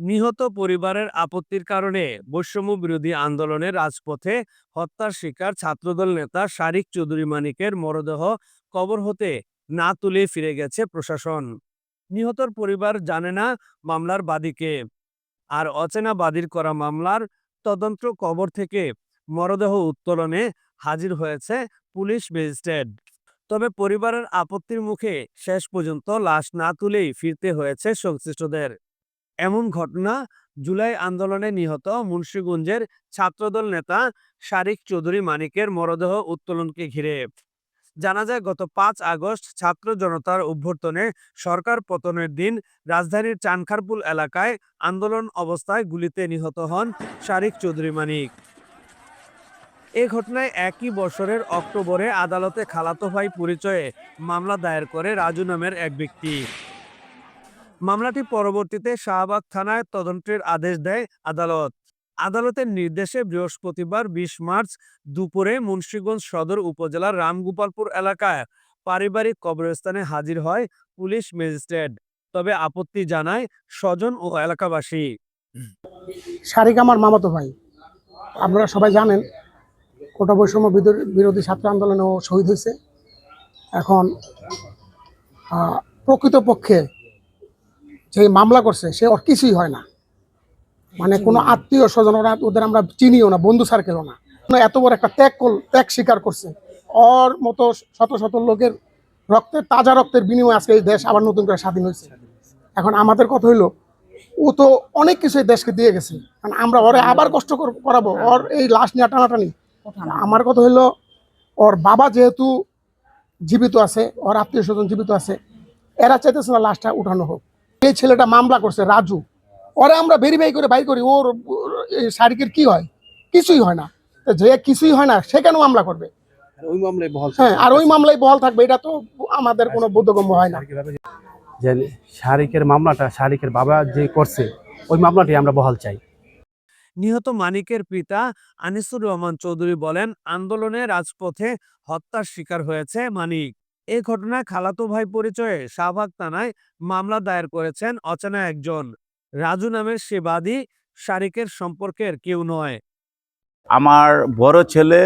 নিহত পরিবারের আপত্তির কারণে বৈষম্য বিরোধী আন্দোলনে রাজপথে হত্যার শিকার ছাত্রদল নেতা শারিক চৌধুরী মানিকের মরদেহ কবর হতে না তুলে ফিরে গেছে প্রশাসন। নিহতর পরিবার জানে না মামলার বাদীকে আর অচেনা বাদীর করা মামলার তদন্ত কবর থেকে মরদেহ উত্তোলনে হাজির হয়েছে পুলিশ ম্যাজিস্ট্রেট। তবে পরিবারের আপত্তির মুখে শেষ পর্যন্ত লাশ না তুলেই ফিরতে হয়েছে সংশ্লিষ্টদের। এমন ঘটনা জুলাই আন্দোলনে নিহত মুন্সিগঞ্জের ছাত্রদল নেতা শারিক চৌধুরী মানিকের মরদেহ উত্তোলনকে ঘিরে। জানা যায়, গত পাঁচ আগস্ট ছাত্র জনতার অভ্যর্থনে সরকার পতনের দিন রাজধানীর চানখারপুল এলাকায় আন্দোলন অবস্থায় গুলিতে নিহত হন শারিক চৌধুরী মানিক। এ ঘটনায় একই বছরের অক্টোবরে আদালতে খালাতো ভাই পরিচয়ে মামলা দায়ের করে রাজু নামের এক ব্যক্তি। মামলাটি পরবর্তীতে শাহবাগ থানায় তদন্তের আদেশ দেয় আদালত। আদালতের নির্দেশে বৃহস্পতিবার বিশ মার্চ দুপুরে মুন্সীগঞ্জ সদর উপজেলার রামগোপালপুর এলাকায় পারিবারিক কবরস্থানে হাজির হয় পুলিশ ম্যাজিস্ট্রেট। তবে আপত্তি জানায় স্বজন ও এলাকাবাসী। শারিক আমার মামাতো ভাই। আপনারা সবাই জানেন, কোটা বৈষম্য বিরোধী ছাত্র আন্দোলনেও শহীদ হয়েছে। এখন প্রকৃতপক্ষে যে মামলা করছে সে ওর কিছুই হয় না। মানে কোনো আত্মীয় স্বজন ওরা ওদের আমরা চিনিও না বন্ধু সার্কেলও না। এত বড় একটা ত্যাগ ত্যাগ স্বীকার করছে। ওর মতো শত শত লোকের রক্তের তাজা রক্তের বিনিময়ে আজকে এই দেশ আবার নতুন করে স্বাধীন হয়েছে। এখন আমাদের কথা হইল ও তো অনেক কিছু এই দেশকে দিয়ে গেছে। কারণ আমরা ওরে আবার কষ্ট কর- করাবো। ওর এই লাশ নিয়ে টানাটানি। আমার কথা হইল ওর বাবা যেহেতু জীবিত আছে ওর আত্মীয় স্বজন জীবিত আছে এরা চাইতেছে না লাশটা উঠানো হোক। এই ছেলেটা মামলা করছে রাজু। ওরে আমরা ভেরিফাই করে বাই করি ওর শারিকের কি হয়? কিছুই হয় না। যে কিছুই হয় না সে কেন মামলা করবে? ওই মামলায় বহাল হ্যাঁ আর ওই মামলায় বহাল থাকবে এটা তো আমাদের কোনো বোধগম্য হয় না। যে শারিকের মামলাটা শারিকের বাবা যে করছে ওই মামলাটি আমরা বহাল চাই। নিহত মানিকের পিতা আনিসুর রহমান চৌধুরী বলেন আন্দোলনে রাজপথে হত্যার শিকার হয়েছে মানিক। এ ঘটনায় খালাতো ভাই পরিচয়ে শাহবাগ থানায় মামলা দায়ের করেছেন অচেনা একজন। রাজু নামের সে বাদী শারিকের সম্পর্কের কেউ নয়। আমার বড় ছেলে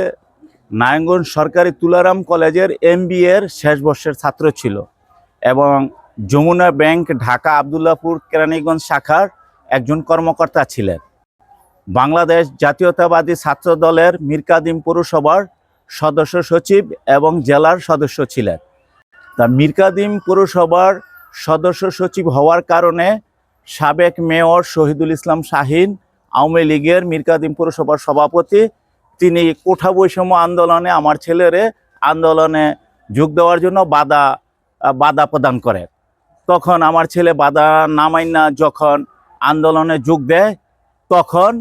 নারায়ণগঞ্জ সরকারি তুলারাম কলেজের এম এর শেষ বর্ষের ছাত্র ছিল এবং যমুনা ব্যাংক ঢাকা আবদুল্লাপুর কেরানীগঞ্জ শাখার একজন কর্মকর্তা ছিলেন। বাংলাদেশ জাতীয়তাবাদী ছাত্র দলের মিরকাদিম পৌরসভার সদস্য সচিব এবং জেলার সদস্য ছিলেন। তা মিরকাদিম পৌরসভার সদস্য সচিব হওয়ার কারণে সাবেক মেয়র শহীদুল ইসলাম শাহিন আওয়ামী লীগের মিরকাদিম পৌরসভার সভাপতি, তিনি কোঠা বৈষম্য আন্দোলনে আমার ছেলেরে আন্দোলনে যোগ দেওয়ার জন্য বাধা বাধা প্রদান করে। তখন আমার ছেলে বাধা নামাই না যখন আন্দোলনে যোগ দেয়, তখন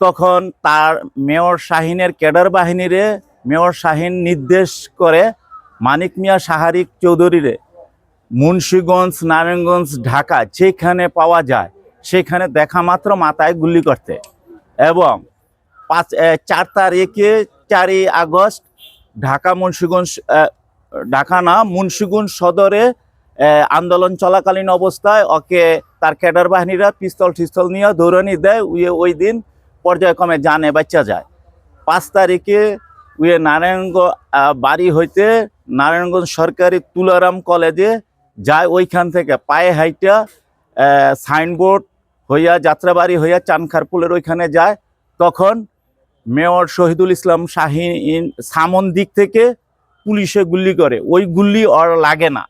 তখন তার মেয়র শাহিনের ক্যাডার বাহিনীরে মেয়র শাহিন নির্দেশ করে মানিক মিয়া সাহারিক চৌধুরীরে মুন্সীগঞ্জ, নারায়ণগঞ্জ, ঢাকা যেখানে পাওয়া যায়, সেখানে দেখা মাত্র মাথায় গুলি করতে। এবং পাঁচ চার তারিখে চারই আগস্ট ঢাকা মুন্সীগঞ্জ ঢাকা না, মুন্সীগঞ্জ সদরে আন্দোলন চলাকালীন অবস্থায় ওকে তার ক্যাডার বাহিনীরা পিস্তল টিস্তল নিয়ে দৌড়ানি দেয় ওই দিন পর্যায়ক্রমে জানে বাচ্চা যায়। পাঁচ তারিখে নারায়ণগঞ্জ বাড়ি হইতে নারায়ণগঞ্জ সরকারি তুলারাম কলেজে যায় ওইখান থেকে। পায়ে হাইটা সাইনবোর্ড হইয়া, যাত্রাবাড়ি হইয়া চানখারপুলের ওইখানে যায়। তখন মেয়র শহীদুল ইসলাম শাহিন সামন দিক থেকে পুলিশে গুলি করে। ওই গুলি ওর লাগে না।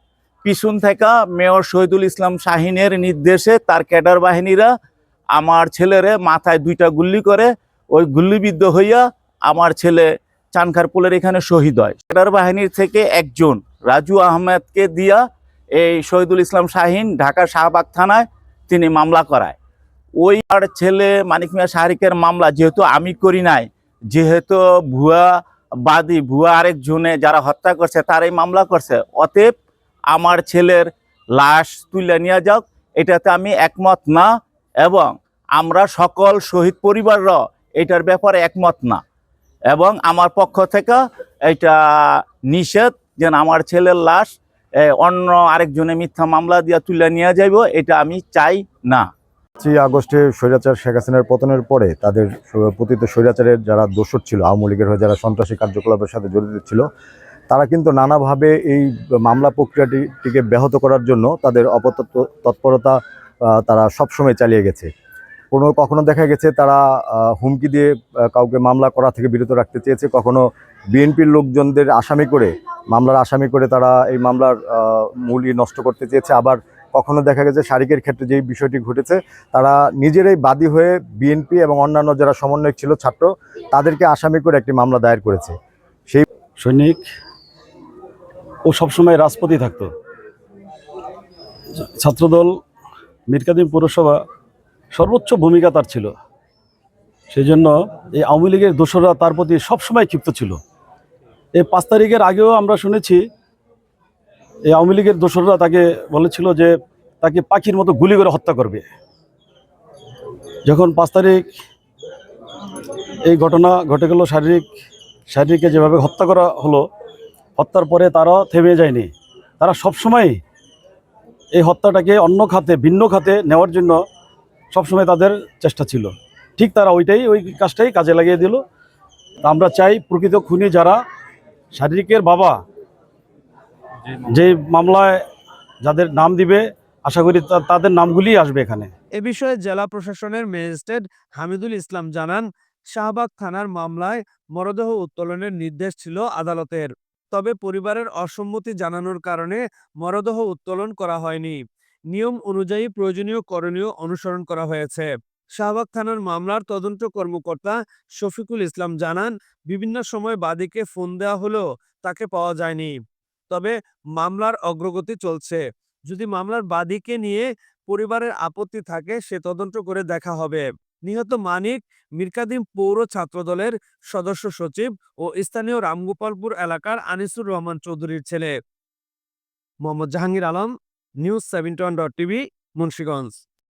পিছন থেকে মেয়র শহীদুল ইসলাম শাহিনের নির্দেশে তার ক্যাডার বাহিনীরা আমার ছেলেরে মাথায় দুইটা গুলি করে। ওই গুলিবিদ্ধ হইয়া আমার ছেলে চানখারপুলের এখানে শহীদ হয়। সেটার বাহিনীর থেকে একজন রাজু আহমেদকে দিয়া এই শহীদুল ইসলাম শাহিন ঢাকা শাহবাগ থানায় তিনি মামলা করায়। ওই আর ছেলে মানিক মিয়া শাহরিকের মামলা যেহেতু আমি করি নাই, যেহেতু ভুয়া বাদী, ভুয়া আরেকজনে যারা হত্যা করছে তারাই মামলা করছে, অতএব আমার ছেলের লাশ তুলে নিয়ে যাক, এটাতে আমি একমত না এবং আমরা সকল শহীদ পরিবাররা এটার ব্যাপারে একমত না। এবং আমার পক্ষ থেকে এটা নিষেধ যেন আমার ছেলের লাশ অন্য আরেকজনে মিথ্যা মামলা দিয়া তুলে নিয়ে যাইব, এটা আমি চাই না। পাঁচই আগস্টে স্বৈরাচার শেখ হাসিনার পতনের পরে তাদের পতিত স্বৈরাচারের যারা দোষর ছিল, আওয়ামী লীগের হয়ে যারা সন্ত্রাসী কার্যকলাপের সাথে জড়িত ছিল, তারা কিন্তু নানাভাবে এই মামলা প্রক্রিয়াটিকে ব্যাহত করার জন্য তাদের অপতৎ- তৎপরতা তারা সবসময় চালিয়ে গেছে। কোনো কখনো দেখা গেছে তারা হুমকি দিয়ে কাউকে মামলা করা থেকে বিরত রাখতে চেয়েছে। কখনো বিএনপির লোকজনদের আসামি করে, মামলার আসামি করে তারা এই মামলার মূলই নষ্ট করতে চেয়েছে। আবার কখনো দেখা গেছে শারিকের ক্ষেত্রে যেই বিষয়টি ঘটেছে, তারা নিজেরাই বাদী হয়ে বিএনপি এবং অন্যান্য যারা সমন্বয়ক ছিল, ছাত্র, তাদেরকে আসামি করে একটি মামলা দায়ের করেছে। সেই সৈনিক, ও সবসময় রাজপথেই থাকতো। ছাত্রদল, মিরকাদিম পৌরসভা সর্বোচ্চ ভূমিকা তার ছিল। সেই জন্য এই আওয়ামী লীগের দোসররা তার প্রতি সবসময় ক্ষিপ্ত ছিল। এই পাঁচ তারিখের আগেও আমরা শুনেছি এই আওয়ামী লীগের দোসররা তাকে বলেছিল যে তাকে পাখির মতো গুলি করে হত্যা করবে। যখন পাঁচ তারিখ এই ঘটনা ঘটে গেল, শারীরিক, শারীরিককে যেভাবে হত্যা করা হলো, হত্যার পরে তারা থেমে যায়নি। তারা সবসময় এই হত্যাটাকে অন্য খাতে, ভিন্ন খাতে নেওয়ার জন্য সবসময় তাদের চেষ্টা ছিল। ঠিক তারা ওইটাই, ওই কাজটাই কাজে লাগিয়ে দিল। আমরা চাই প্রকৃত খুনি যারা শারীরিকের বাবা যে মামলায় যাদের নাম দিবে, আশা করি তাদের নামগুলিই আসবে এখানে। এ বিষয়ে জেলা প্রশাসনের ম্যাজিস্ট্রেট হামিদুল ইসলাম জানান, শাহবাগ থানার মামলায় মরদেহ উত্তোলনের নির্দেশ ছিল আদালতের। তবে পরিবারের অসম্মতি জানানোর কারণে মরদেহ উত্তোলন করা হয়নি। নিয়ম অনুযায়ী প্রয়োজনীয় করণীয় অনুসরণ করা হয়েছে। শাহবাগ থানার মামলার তদন্ত কর্মকর্তা শফিকুল ইসলাম জানান, বিভিন্ন সময় বাদীকে ফোন দেওয়া হলেও তাকে পাওয়া যায়নি। তবে মামলার অগ্রগতি চলছে। যদি মামলার বাদীকে নিয়ে পরিবারের আপত্তি থাকে, সে তদন্ত করে দেখা হবে। নিহত মানিক মিরকাদিম পৌর ছাত্রদলের সদস্য সচিব ও স্থানীয় রামগোপালপুর এলাকার আনিসুর রহমান চৌধুরীর ছেলে। Mohammad Jahangir Alam news seventy one dot TV Munshiganj